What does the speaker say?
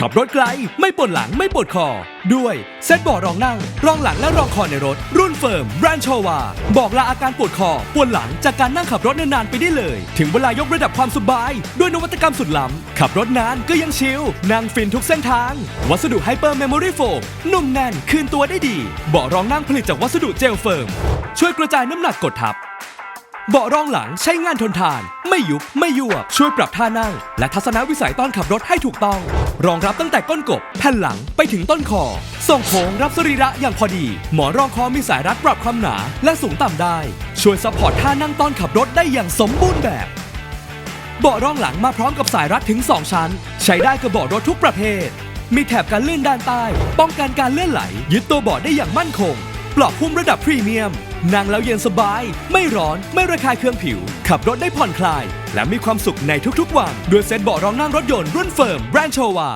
ขับรถไกล ไม่ปวดหลังไม่ปวดคอ ด้วยเซ็ตเบาะรองนั่ง รองหลังและรองคอในรถ รุ่นเฟิร์มแบรนด์โชวา บอกลาอาการปวดคอ ปวดหลังจากการนั่งขับรถนานๆไปได้เลย ถึงเวลายกระดับความสบาย ด้วยนวัตกรรมสุดล้ำ ขับรถนานก็ยังชิลนั่งฟินทุกเส้นทาง วัสดุไฮเปอร์เมมโมรี่โฟมนุ่มแน่นคืนตัวได้ดี เบาะรองนั่งผลิตจากวัสดุเจลเฟิร์มช่วยกระจายน้ำหนักกดทับ เบาะรองหลังใช้งานทนทาน ไม่ยุบไม่ยวบช่วยปรับท่านั่ง และทัศนวิสัยตอนขับรถให้ถูกต้อง รองรับตั้งแต่ก้นกบ แผ่นหลังไปถึงต้นคอส่งโค้งรับสรีระอย่างพอดี หมอนรองคอมีสายรัดปรับความหนา และสูงต่ำได้ ช่วยซัพพอร์ตท่านั่งตอนขับรถได้อย่างสมบูรณ์แบบ เบาะรองหลังมาพร้อมกับสายรัดถึง 2 ชั้น ใช้ได้กับเบาะรถทุกประเภท มีแถบกันลื่อนด้านใต้ ป้องกันการเลื่อนไหล ยึดตัวเบาะได้อย่างมั่นคง ปลอกหุ้มระดับพรีเมียมนั่งแล้วเย็นสบาย ไม่ร้อนไม่ระคายเคืองผิว ขับรถได้ผ่อนคลาย และมีความสุขในทุกๆวัน ด้วยเซ็ตเบาะรองนั่งรถยนต์รุ่นเฟิร์มแบรนด์โชวา